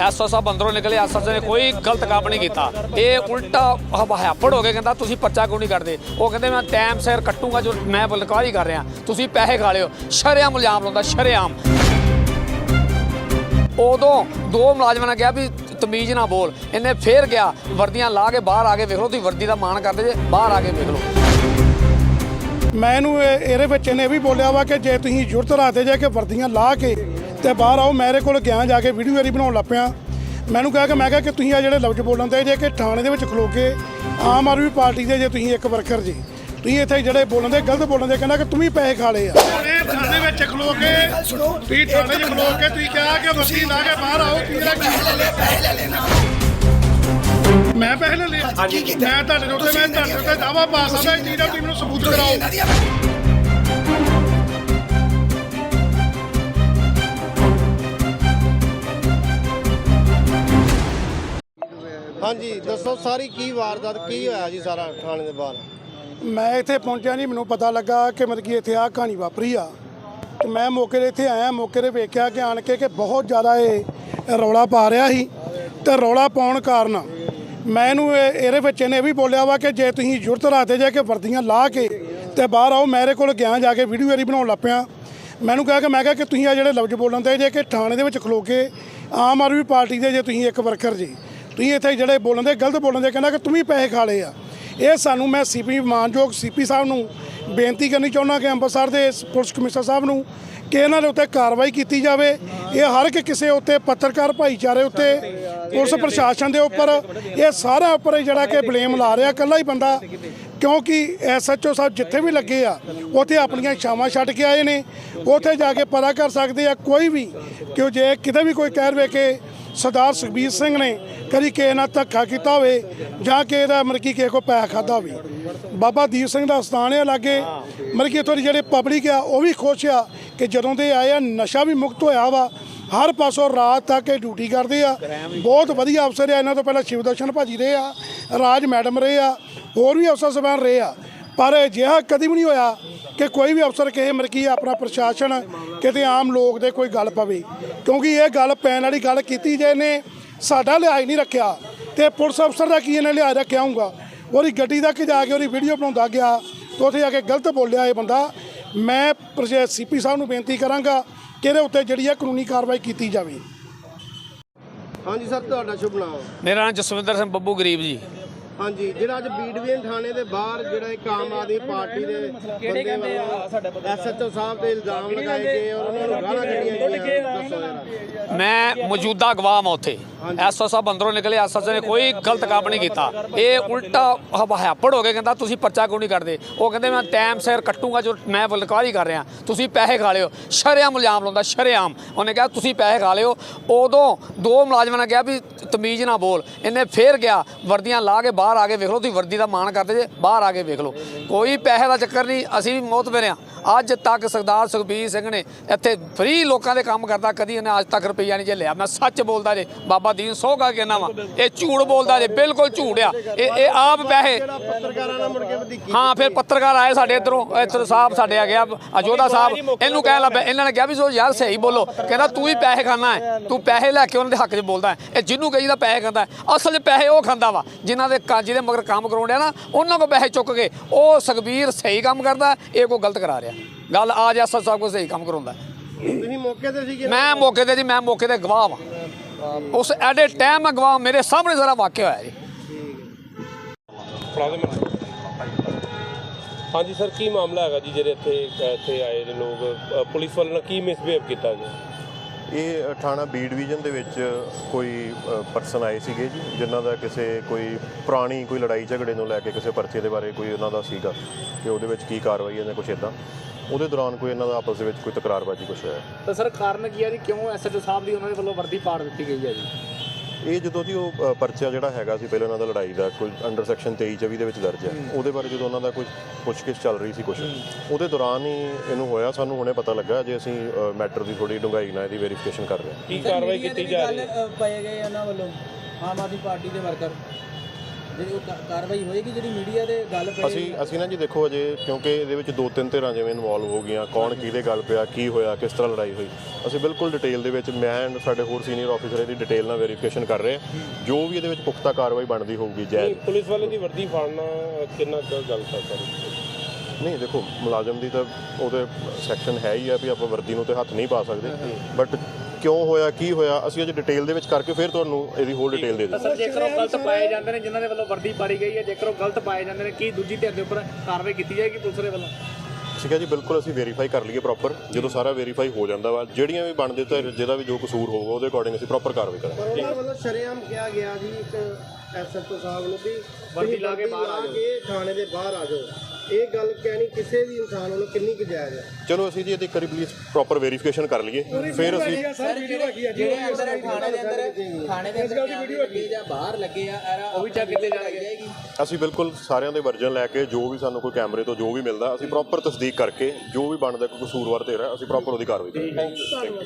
SO ਸਾਹਿਬ ਅੰਦਰੋਂ ਨਿਕਲੇ SO ਨੇ ਕੋਈ ਗਲਤ ਕੰਮ ਨਹੀਂ ਕੀਤਾ। ਇਹ ਉਲਟਾ ਹਵਾਫੜ ਹੋ ਕੇ ਕਹਿੰਦਾ ਤੁਸੀਂ ਪਰਚਾ ਕਿਉਂ ਨਹੀਂ ਕਰਦੇ? ਉਹ ਕਹਿੰਦੇ ਮੈਂ ਟਾਈਮ ਸਿਰ ਕੱਟੂਗਾ ਜੋ ਮੈਂ ਬਲਕਾਰੀ ਕਰ ਰਿਹਾ। ਤੁਸੀਂ ਪੈਸੇ ਖਾ ਲਿਓ। ਸ਼ਰੇਆਮ ਇਲਜ਼ਾਮ ਲਾਉਂਦਾ ਸ਼ਰੇਆਮ। ਉਦੋਂ ਦੋ ਮੁਲਾਜ਼ਮਾਂ ਨੇ ਕਿਹਾ ਵੀ ਤਮੀਜ਼ ਨਾ ਬੋਲ। ਇਹਨੇ ਫੇਰ ਗਿਆ ਵਰਦੀਆਂ ਲਾ ਕੇ ਬਾਹਰ ਆ ਕੇ ਵੇਖ ਲਓ ਤੁਸੀਂ ਵਰਦੀ ਦਾ ਮਾਣ ਕਰਦੇ ਜੇ ਬਾਹਰ ਆ ਕੇ ਵੇਖ ਲਓ। ਮੈਂ ਇਹਨੂੰ ਇਹ- ਇਹਦੇ ਵਿੱਚ ਇਹਨੇ ਵੀ ਬੋਲਿਆ ਵਾ ਕਿ ਜੇ ਤੁਸੀਂ ਜੁਰਤ ਰਾਤੇ ਜੇ ਕਿ ਵਰਦੀਆਂ ਲਾ ਕੇ ਤੇ ਬਾਹਰ ਆਓ ਮੇਰੇ ਕੋਲ ਗਿਆ ਜਾ ਕੇ ਵੀਡੀਓ ਮੇਰੀ ਬਣਾਉਣ ਲੱਗ ਪਿਆ। ਮੈਨੂੰ ਕਿਹਾ ਕਿ ਮੈਂ ਕਿਹਾ ਕਿ ਤੁਸੀਂ ਆ ਜਿਹੜੇ ਲਫ਼ਜ਼ ਬੋਲਣ ਤੇ ਜੇ ਕਿ ਥਾਣੇ ਦੇ ਵਿੱਚ ਖਲੋ ਕੇ ਆਮ ਆਦਮੀ ਪਾਰਟੀ ਦੇ ਜੇ ਤੁਸੀਂ ਇੱਕ ਵਰਕਰ ਜੀ ਤੁਸੀਂ ਇੱਥੇ ਜਿਹੜੇ ਬੋਲਣ ਦੇ ਗਲਤ ਬੋਲਣ ਦੇ ਕਹਿੰਦਾ ਕਿ ਤੁਸੀਂ ਪੈਸੇ ਖਾ ਲਏ ਆ। ਇਹ ਥਾਣੇ ਵਿੱਚ ਖਲੋ ਕੇ ਤੁਸੀਂ ਥਾਣੇ 'ਚ ਖਲੋ ਕੇ ਤੁਸੀਂ ਕਿਹਾ ਕਿ ਵਰਦੀ ਲਾ ਕੇ ਬਾਹਰ ਆਓ ਤੁਸੀਂ ਮੈਂ ਪੈਸੇ ਲੈ ਹਾਂਜੀ। ਮੈਂ ਤੁਹਾਡੇ ਉੱਤੇ ਮੈਂ ਤੁਹਾਡੇ ਉੱਤੇ ਦਾਵਾ ਪਾ ਸਕਦਾ ਇਹ ਚੀਜ਼ ਦਾ ਤੁਸੀਂ ਮੈਨੂੰ ਸਬੂਤ ਕਰਾਓ। ਹਾਂਜੀ, ਦੱਸੋ ਸਾਰੀ ਕੀ ਵਾਰਦਾਤ, ਕੀ ਹੋਇਆ ਜੀ ਸਾਰਾ ਥਾਣੇ ਦੇ ਬਾਹਰ? ਮੈਂ ਇੱਥੇ ਪਹੁੰਚਿਆ ਨਹੀਂ ਮੈਨੂੰ ਪਤਾ ਲੱਗਾ ਕਿ ਮਤਲਬ ਕਿ ਇੱਥੇ ਆ ਕਹਾਣੀ ਵਾਪਰੀ ਆ। ਤੇ ਮੈਂ ਮੌਕੇ 'ਤੇ ਇੱਥੇ ਆਇਆ, ਮੌਕੇ 'ਤੇ ਵੇਖਿਆ ਕਿ ਆਣ ਕੇ ਕਿ ਬਹੁਤ ਜ਼ਿਆਦਾ ਇਹ ਰੌਲਾ ਪਾ ਰਿਹਾ ਸੀ। ਤੇ ਰੌਲਾ ਪਾਉਣ ਕਾਰਨ ਮੈਂ ਇਹਨੂੰ ਇਹ- ਇਹਦੇ ਵਿੱਚ ਇਹਨੇ ਇਹ ਵੀ ਬੋਲਿਆ ਵਾ ਕਿ ਜੇ ਤੁਸੀਂ ਜੁਰਤ ਰਾਤੇ ਜੇ ਕਿ ਵਰਦੀਆਂ ਲਾ ਕੇ ਤੇ ਬਾਹਰ ਆਓ, ਮੇਰੇ ਕੋਲ ਗਿਆ ਜਾ ਕੇ ਵੀਡੀਓ ਇਹਦੀ ਬਣਾਉਣ ਲੱਗ ਪਿਆ। ਮੈਨੂੰ ਕਿਹਾ ਕਿ, ਮੈਂ ਕਿਹਾ ਕਿ ਤੁਸੀਂ ਆ ਜਿਹੜੇ ਲਫ਼ਜ਼ ਬੋਲਣ ਦੇ ਜੇ ਕਿ ਥਾਣੇ ਦੇ ਵਿੱਚ ਖਲੋ ਕੇ ਆਮ ਆਦਮੀ ਪਾਰਟੀ ਦੇ ਜੇ ਤੁਸੀਂ ਇੱਕ ਵਰਕਰ ਜੀ ਤੁਸੀਂ ਇੱਥੇ ਜਿਹੜੇ ਬੋਲਣ ਦੇ, ਗਲਤ ਬੋਲਣ ਦੇ ਕਹਿੰਦਾ ਕਿ ਤੂੰ ਵੀ ਪੈਸੇ ਖਾ ਲਏ ਆ। ਇਹ ਸਾਨੂੰ ਮੈਂ ਸੀਪੀ ਮਾਨਯੋਗ ਸੀਪੀ ਸਾਹਿਬ ਨੂੰ ਬੇਨਤੀ ਕਰਨੀ ਚਾਹੁੰਦਾ ਕਿ ਅੰਮ੍ਰਿਤਸਰ ਦੇ ਪੁਲਿਸ ਕਮਿਸ਼ਨਰ ਸਾਹਿਬ ਨੂੰ ਕਿ ਇਹਨਾਂ ਦੇ ਉੱਤੇ ਕਾਰਵਾਈ ਕੀਤੀ ਜਾਵੇ। ਇਹ ਹਰ ਇੱਕ ਕਿਸੇ ਉੱਤੇ, ਪੱਤਰਕਾਰ ਭਾਈਚਾਰੇ ਉੱਤੇ, ਪੁਲਿਸ ਪ੍ਰਸ਼ਾਸਨ ਦੇ ਉੱਪਰ, ਇਹ ਸਾਰਾ ਉੱਪਰ ਜਿਹੜਾ ਕਿ ਬਲੇਮ ਲਾ ਰਿਹਾ ਇਕੱਲਾ ਹੀ ਬੰਦਾ। ਕਿਉਂਕਿ ਐਸਐਚਓ ਸਾਹਿਬ ਜਿੱਥੇ ਵੀ ਲੱਗੇ ਆ, ਉੱਥੇ ਆਪਣੀਆਂ ਛਾਵਾਂ ਛੱਡ ਕੇ ਆਏ ਨੇ। ਉੱਥੇ ਜਾ ਕੇ ਪਤਾ ਕਰ ਸਕਦੇ ਆ, ਕੋਈ ਵੀ, ਕਿ ਜੇ ਕਿਤੇ ਵੀ ਕੋਈ ਕਹਿ ਰਵੇ ਕੇ ਸਰਦਾਰ ਸੁਖਬੀਰ ਸਿੰਘ ਨੇ ਕਦੀ ਕਿਸੇ ਨਾਲ ਧੱਕਾ ਕੀਤਾ ਹੋਵੇ ਜਾਂ ਕਿਸੇ ਦਾ ਮਤਲਬ ਕਿ ਕਿਸੇ ਕੋ ਪੈਸਾ ਖਾਦਾ ਹੋਵੇ। ਬਾਬਾ ਦੀਪ ਸਿੰਘ ਦਾ ਸਥਾਨ ਹੈ ਲਾਗੇ। ਮਤਲਬ ਕਿ ਇੱਥੋਂ ਦੀ ਜਿਹੜੇ ਪਬਲਿਕ ਆ, ਉਹ ਵੀ ਖੁਸ਼ ਆ ਕਿ ਜਦੋਂ ਦੇ ਆਏ ਆ, ਨਸ਼ਾ ਵੀ ਮੁਕਤ ਹੋਇਆ ਵਾ। ਹਰ ਪਾਸੋਂ ਰਾਤ ਤੱਕ ਇਹ ਡਿਊਟੀ ਕਰਦੇ ਆ। ਬਹੁਤ ਵਧੀਆ ਅਫਸਰ ਆ। ਇਹਨਾਂ ਤੋਂ ਪਹਿਲਾਂ ਸ਼ਿਵਦਰਸ਼ਨ ਭਾਜੀ ਰਹੇ ਆ, ਰਾਜ ਮੈਡਮ ਰਹੇ ਆ, ਹੋਰ ਵੀ ਅਫਸਰ ਸਬਾਨ ਰਹੇ ਆ। ਪਰ ਅਜਿਹਾ ਕਦੀ ਵੀ ਨਹੀਂ ਹੋਇਆ ਕਿ ਕੋਈ ਵੀ ਅਫਸਰ ਕਿਸੇ ਮਰਕੀ ਆਪਣਾ ਪ੍ਰਸ਼ਾਸਨ ਕਿਤੇ ਆਮ ਲੋਕ ਦੇ ਕੋਈ ਗੱਲ ਪਵੇ। ਕਿਉਂਕਿ ਇਹ ਗੱਲ ਪੈਣ ਵਾਲੀ ਗੱਲ ਕੀਤੀ ਜੇ ਨੇ ਸਾਡਾ ਲਿਹਾਜ਼ ਨਹੀਂ ਰੱਖਿਆ ਤੇ ਪੁਲਿਸ ਅਫਸਰ ਦਾ ਕੀ ਇਹਨੇ ਲਿਹਾਜ਼ ਰੱਖਿਆ ਹੋਊਗਾ? ਉਹਦੀ ਗੱਡੀ ਤੱਕ ਜਾ ਕੇ ਉਹਦੀ ਵੀਡੀਓ ਬਣਾਉਂਦਾ ਗਿਆ ਤੇ ਉੱਥੇ ਜਾ ਕੇ ਗਲਤ ਬੋਲਿਆ ਇਹ ਬੰਦਾ। ਮੈਂ ਸੀਪੀ ਸਾਹਿਬ ਨੂੰ ਬੇਨਤੀ ਕਰਾਂਗਾ ਕਿ ਇਹਦੇ ਉੱਤੇ ਜਿਹੜੀ ਹੈ ਕਾਨੂੰਨੀ ਕਾਰਵਾਈ ਕੀਤੀ ਜਾਵੇ। ਹਾਂਜੀ ਸਰ ਤੁਹਾਡਾ ਸ਼ੁਭ ਨਾਮ? ਮੇਰਾ ਨਾਮ ਜਸਵਿੰਦਰ ਸਿੰਘ ਬੱਬੂ ਗਰੀਬ ਜੀ। ਹਾਂਜੀ ਜਿਹੜਾ ਅੱਜ ਬੀਡਵੀਨ ਥਾਣੇ ਦੇ ਬਾਹਰ ਜਿਹੜਾ ਇੱਕ ਆਮ ਆਦਮੀ ਪਾਰਟੀ ਦੇ ਬੰਦੇ ਵੱਲੋਂ ਐਸਐਚਓ ਸਾਹਿਬ ਤੇ ਇਲਜ਼ਾਮ ਲਗਾਏ ਗਏ ਔਰ ਉਹਨਾਂ ਨੂੰ ਗਾਲਾਂ ਕੱਢੀਆਂ ਗਈਆਂ। ਮੈਂ ਮੌਜੂਦਾ ਗਵਾਹ ਹਾਂ ਉੱਥੇ। ਐਸਓ ਸਾਹਿਬ ਅੰਦਰੋਂ ਨਿਕਲੇ ਐਸਓ ਨੇ ਕੋਈ ਗਲਤ ਕੰਮ ਨਹੀਂ ਕੀਤਾ। ਇਹ ਉਲਟਾ ਹਵਾਫੜ ਹੋ ਕੇ ਕਹਿੰਦਾ ਤੁਸੀਂ ਪਰਚਾ ਕਿਉਂ ਨਹੀਂ ਕਰਦੇ? ਉਹ ਕਹਿੰਦੇ ਮੈਂ ਟਾਈਮ ਸਿਰ ਕੱਟੂਗਾ ਜੋ ਮੈਂ ਬਲਕਾਰੀ ਕਰ ਰਿਹਾ। ਤੁਸੀਂ ਪੈਸੇ ਖਾ ਲਿਓ। ਸ਼ਰੇਆਮ ਮੁਲਜ਼ਾਮ ਲਾਉਂਦਾ, ਸ਼ਰੇਆਮ। ਉਹਨੇ ਕਿਹਾ, ਤੁਸੀਂ ਪੈਸੇ ਖਾ ਲਿਓ। ਉਦੋਂ ਦੋ ਮੁਲਾਜ਼ਮਾਂ ਨੇ ਕਿਹਾ ਵੀ ਤਮੀਜ਼ ਨਾ ਬੋਲ। ਇਹਨੇ ਫੇਰ ਗਿਆ ਵਰਦੀਆਂ ਲਾ ਕੇ ਬਾਹਰ ਆ ਕੇ ਵੇਖ ਲਓ, ਤੁਸੀਂ ਵਰਦੀ ਦਾ ਮਾਣ ਕਰਦੇ ਜੇ, ਬਾਹਰ ਆ ਕੇ ਵੇਖ ਲਓ। ਕੋਈ ਪੈਸੇ ਦਾ ਚੱਕਰ ਨਹੀਂ, ਅਸੀਂ ਵੀ ਮੌਤ ਮੇਰੇ ਆ ਅੱਜ ਤੱਕ ਸਰਦਾਰ ਸੁਖਬੀਰ ਸਿੰਘ ਨੇ ਇੱਥੇ ਫ੍ਰੀ ਲੋਕਾਂ ਦੇ ਕੰਮ ਕਰਦਾ, ਕਦੀ ਇਹਨੇ ਅੱਜ ਤੱਕ ਰੁਪਈਆ ਨਹੀਂ ਝੱਲਿਆ ਮੈਂ ਸੱਚ ਬੋਲਦਾ ਜੇ, ਬਾਬਾ ਦੀਨ ਸੋਗਾ ਕਹਿੰਦਾ ਵਾ। ਇਹ ਝੂਠ ਬੋਲਦਾ ਜੇ ਬਿਲਕੁਲ ਝੂਠ ਆ। ਇਹ ਇਹ ਆਪ ਪੈਸੇ ਜਿਹੜਾ ਪੱਤਰਕਾਰਾਂ ਨਾਲ ਮੁੜ ਕੇ ਵਧੀਕੀ ਹਾਂ ਫਿਰ ਪੱਤਰਕਾਰ ਆਏ ਸਾਡੇ ਇਧਰੋਂ। ਇੱਧਰ ਸਾਹਿਬ ਸਾਡੇ ਆ ਗਿਆ ਅਜੋਧਾ ਸਾਹਿਬ। ਇਹਨੂੰ ਕਹਿ ਲੱਭਿਆ ਇਹਨਾਂ ਨੇ ਕਿਹਾ ਵੀ ਸੋ ਯਾਰ ਸਹੀ ਬੋਲੋ। ਕਹਿੰਦਾ ਤੂੰ ਹੀ ਪੈਸੇ ਖਾਣਾ ਹੈ। ਤੂੰ ਪੈਸੇ ਲੈ ਕੇ ਉਹਨਾਂ ਦੇ ਹੱਕ 'ਚ ਬੋਲਦਾ ਹੈ। ਇਹ ਜਿਹਨੂੰ ਕਹੀਦਾ ਪੈਸੇ ਖਾਂਦਾ ਅਸਲ 'ਚ ਪੈਸੇ ਉਹ ਖਾਂਦਾ ਵਾ ਜਿਨ੍ਹਾਂ ਦੇ ਕਾਂ- ਜਿਹਦੇ ਮਗਰ ਕੰਮ ਕਰਾਉਣ ਡਿਆ ਨਾ ਉਹਨਾਂ ਕੋ ਪੈਸੇ ਚੁੱਕ ਕੇ ਉਹ ਸੁਖਬੀਰ ਸਹੀ ਕੰਮ ਕਰਦਾ ਇਹ ਕੋ ਗਲਤ ਕਰਾ ਰਿਹਾ। ਗੱਲ ਆ ਜਾ ਸਾਹਿਬ ਕੋ ਸਹੀ ਕੰਮ ਕਰਾਉਂਦਾ। ਤੁਸੀਂ ਮੌਕੇ ਤੇ ਸੀਗੇ? ਮੈਂ ਮੌਕੇ ਤੇ ਜੀ ਮੈਂ ਮੌਕੇ ਤੇ ਗਵਾਹ ਵਾਂ। ਉਸ ਐਡੇ ਟਾਈਮ ਮੈਂ ਗਵਾਹ ਮੇਰੇ ਸਾਹਮਣੇ ਸਾਰਾ ਵਾਕਿਆ ਹੋਇਆ ਜੀ। ਹਾਂਜੀ ਸਰ ਕੀ ਮਾਮਲਾ ਹੈਗਾ ਜੀ ਜਿਹੜੇ ਇੱਥੇ ਇੱਥੇ ਆਏ ਨੇ ਲੋਕ? ਅ, ਪੁਲਿਸ ਵਾਲਿਆਂ ਨਾਲ ਕੀ ਮਿਸਬਿਹੇਵ ਕੀਤਾ ਗਿਆ? ਇਹ ਥਾਣਾ ਬੀ ਡਿਵੀਜ਼ਨ ਦੇ ਵਿੱਚ ਕੋਈ ਪਰਸਨ ਆਏ ਸੀਗੇ ਜੀ ਜਿਨ੍ਹਾਂ ਦਾ ਕਿਸੇ ਕੋਈ ਪੁਰਾਣੀ ਕੋਈ ਲੜਾਈ ਝਗੜੇ ਨੂੰ ਲੈ ਕੇ ਕਿਸੇ ਪਰਚੇ ਦੇ ਬਾਰੇ ਕੋਈ ਉਹਨਾਂ ਦਾ ਸੀਗਾ ਕਿ ਉਹਦੇ ਵਿੱਚ ਕੀ ਕਾਰਵਾਈ ਹੈ ਜਾਂ ਕੁਛ ਇਦਾਂ ਉਹਦੇ ਦੌਰਾਨ ਕੋਈ ਇਹਨਾਂ ਦਾ ਆਪਸ ਦੇ ਵਿੱਚ ਕੋਈ ਤਕਰਾਰਬਾਜ਼ੀ ਕੁਛ ਹੋਇਆ? ਤਾਂ ਸਰ ਕਾਰਨ ਕੀ ਹੈ ਜੀ? ਕਿਉਂ ਐਸਐਚਓ ਸਾਹਿਬ ਦੀ ਉਹਨਾਂ ਦੇ ਵੱਲੋਂ ਵਰਦੀ ਪਾੜ ਦਿੱਤੀ ਗਈ ਹੈ ਜੀ? ਇਹ ਜਦੋਂ ਦੀ ਉਹ ਅ, ਪਰਚਾ ਜਿਹੜਾ ਹੈਗਾ ਸੀ ਪਹਿਲਾਂ ਉਹਨਾਂ ਦਾ ਲੜਾਈ ਦਾ ਕੋਈ ਅੰਡਰ ਸੈਕਸ਼ਨ 23 24 ਦੇ ਵਿੱਚ ਦਰਜ ਹੈ। ਉਹਦੇ ਬਾਰੇ ਜਦੋਂ ਉਹਨਾਂ ਦਾ ਕੋਈ ਪੁੱਛਗਿੱਛ ਚੱਲ ਰਹੀ ਸੀ ਕੁਛ ਉਹਦੇ ਦੌਰਾਨ ਹੀ ਇਹਨੂੰ ਹੋਇਆ। ਸਾਨੂੰ ਹੁਣੇ ਪਤਾ ਲੱਗਾ ਜੇ ਅਸੀਂ ਮੈਟਰ ਦੀ ਥੋੜੀ ਡੂੰਘਾਈ ਨਾਲ ਇਹਦੀ ਵੈਰੀਫਿਕੇਸ਼ਨ ਕਰ ਰਹੇ ਹਾਂ। ਕੀ ਕਾਰਵਾਈ ਕੀਤੀ ਜਾ ਰਹੀ ਹੈ? ਪਾਏ ਗਏ ਉਹਨਾਂ ਵੱਲੋਂ। ਆਮ ਆਦਮੀ ਪਾਰਟੀ ਦੇ ਵਰਕਰ ਜਿਹੜੀ ਉਹ ਕਾ- ਕਾਰਵਾਈ ਹੋਏਗੀ ਜਿਹੜੀ ਮੀਡੀਆ ਦੇ ਗੱਲ ਪਈ ਅਸੀਂ ਅਸੀਂ ਨਾ ਜੀ ਦੇਖੋ ਅਜੇ ਕਿਉਂਕਿ ਇਹਦੇ ਵਿੱਚ ਦੋ ਤਿੰਨ ਧਿਰਾਂ ਜਿਵੇਂ ਇਨਵੋਲਵ ਹੋ ਗਈਆਂ ਕੌਣ ਕਿਹਦੇ ਗੱਲ ਪਿਆ ਕੀ ਹੋਇਆ ਕਿਸ ਤਰ੍ਹਾਂ ਲੜਾਈ ਹੋਈ। ਅਸੀਂ ਬਿਲਕੁਲ ਡਿਟੇਲ ਦੇ ਵਿੱਚ ਮੈਂ ਐਂਡ ਸਾਡੇ ਹੋਰ ਸੀਨੀਅਰ ਆਫੀਸਰ ਇਹਦੀ ਡਿਟੇਲ ਨਾਲ ਵੈਰੀਫਿਕੇਸ਼ਨ ਕਰ ਰਹੇ ਹਾਂ। ਜੋ ਵੀ ਇਹਦੇ ਵਿੱਚ ਪੁਖਤਾ ਕਾਰਵਾਈ ਬਣਦੀ ਹੋਊਗੀ ਜਾਇਜ਼ ਪੁਲਿਸ ਵਾਲੇ ਦੀ ਵਰਦੀ ਫਾੜਨਾ ਕਿੰਨਾ ਕੁ ਗਲਤ ਹੈ ਸਰ? ਨਹੀਂ ਦੇਖੋ ਮੁਲਾਜ਼ਮ ਦੀ ਤਾਂ ਉਹਦੇ ਸੈਕਸ਼ਨ ਹੈ ਹੀ ਆ ਵੀ ਆਪਾਂ ਵਰਦੀ ਨੂੰ ਤੇ ਹੱਥ ਨਹੀਂ ਪਾ ਸਕਦੇ। ਬਟ ਕਿਉਂ ਹੋਇਆ ਕੀ ਹੋਇਆ? ਅਸੀਂ ਅਜੇ ਡਿਟੇਲ ਦੇ ਵਿੱਚ ਕਰਕੇ ਫਿਰ ਤੁਹਾਨੂੰ ਇਹਦੀ ਹੋਰ ਡਿਟੇਲ ਦੇ ਦਿੰਦੇ। ਸਰ ਜੇਕਰ ਉਹ ਗਲਤ ਪਾਏ ਜਾਂਦੇ ਨੇ ਜਿਨ੍ਹਾਂ ਦੇ ਵੱਲੋਂ ਵਰਦੀ ਪਾੜੀ ਗਈ ਹੈ ਜੇਕਰ ਉਹ ਗਲਤ ਪਾਏ ਜਾਂਦੇ ਨੇ ਕੀ ਦੂਜੀ ਧਿਰ ਦੇ ਉੱਪਰ ਕਾਰਵਾਈ ਕੀਤੀ ਜਾਏਗੀ ਪੁਲਿਸ ਦੇ ਵੱਲੋਂ? ਠੀਕ ਹੈ ਜੀ ਬਿਲਕੁਲ ਅਸੀਂ ਵੈਰੀਫਾਈ ਕਰ ਲਈਏ ਪ੍ਰੋਪਰ ਜਦੋਂ ਸਾਰਾ ਵੈਰੀਫਾਈ ਹੋ ਜਾਂਦਾ ਵਾ ਜਿਹੜੀਆਂ ਵੀ ਬਣਦੇ ਤਾਂ ਜਿਹਦਾ ਵੀ ਜੋ ਕਸੂਰ ਹੋਊਗਾ ਉਹਦੇ ਅਕੋਰਡਿੰਗ ਅਸੀਂ ਪ੍ਰੋਪਰ ਕਾਰਵਾਈ ਕਰਾਂਗੇ। ਪਰ ਉਹਨਾਂ ਵੱਲੋਂ ਸ਼ਰੇਆਮ ਕਿਹਾ ਗਿਆ ਜੀ ਇੱਕ ਐਸਐਚਓ ਸਾਹਿਬ ਨੂੰ ਵੀ ਵਰਦੀ ਲਾ ਕੇ ਬਾਹਰ ਆ ਕੇ ਥਾਣੇ ਦੇ ਬਾਹਰ ਆ ਜਾਓ। ਇਹ ਗੱਲ ਕਹਿਣੀ ਕਿਸੇ ਵੀ ਇਨਸਾਨ ਵੱਲੋਂ ਕਿੰਨੀ ਕੁ ਜਾਇਜ਼ ਹੈ? ਚਲੋ ਅਸੀਂ ਜੀ ਇਹਦੀ ਕਰੀ ਪਲੀਜ਼ ਪ੍ਰੋਪਰ ਵੈਰੀਫਿਕੇਸ਼ਨ ਕਰ ਲਈਏ। ਫਿਰ ਅਸੀਂ ਸਰ ਜਿਹੜੇ ਜਿਹੜੇ ਅੰਦਰ ਥਾਣੇ ਦੇ ਅੰਦਰ ਥਾਣੇ ਦੇ ਅੰਦਰ ਕੈਮਰੇ ਲੱਗੇ ਜਾਂ ਬਾਹਰ ਲੱਗੇ ਆ ਇਹਦਾ ਉਹ ਵੀ ਚੈੱਕ ਕੀਤੇ ਜਾਣਗੇ। ਅਸੀਂ ਬਿਲਕੁਲ ਸਾਰਿਆਂ ਦੇ ਵਰਜਨ ਲੈ ਕੇ ਜੋ ਵੀ ਸਾਨੂੰ ਕੋਈ ਕੈਮਰੇ ਤੋਂ ਜੋ ਵੀ ਮਿਲਦਾ ਅਸੀਂ ਪ੍ਰੋਪਰ ਤਸਦੀਕ ਕਰਕੇ ਜੋ ਵੀ ਬਣਦਾ ਕੋਈ ਕਸੂਰਵਾਰ ਹੈ ਅਸੀਂ ਪ੍ਰੋਪਰ ਉਹਦੀ ਕਾਰਵਾਈ ਕਰਾਂਗੇ।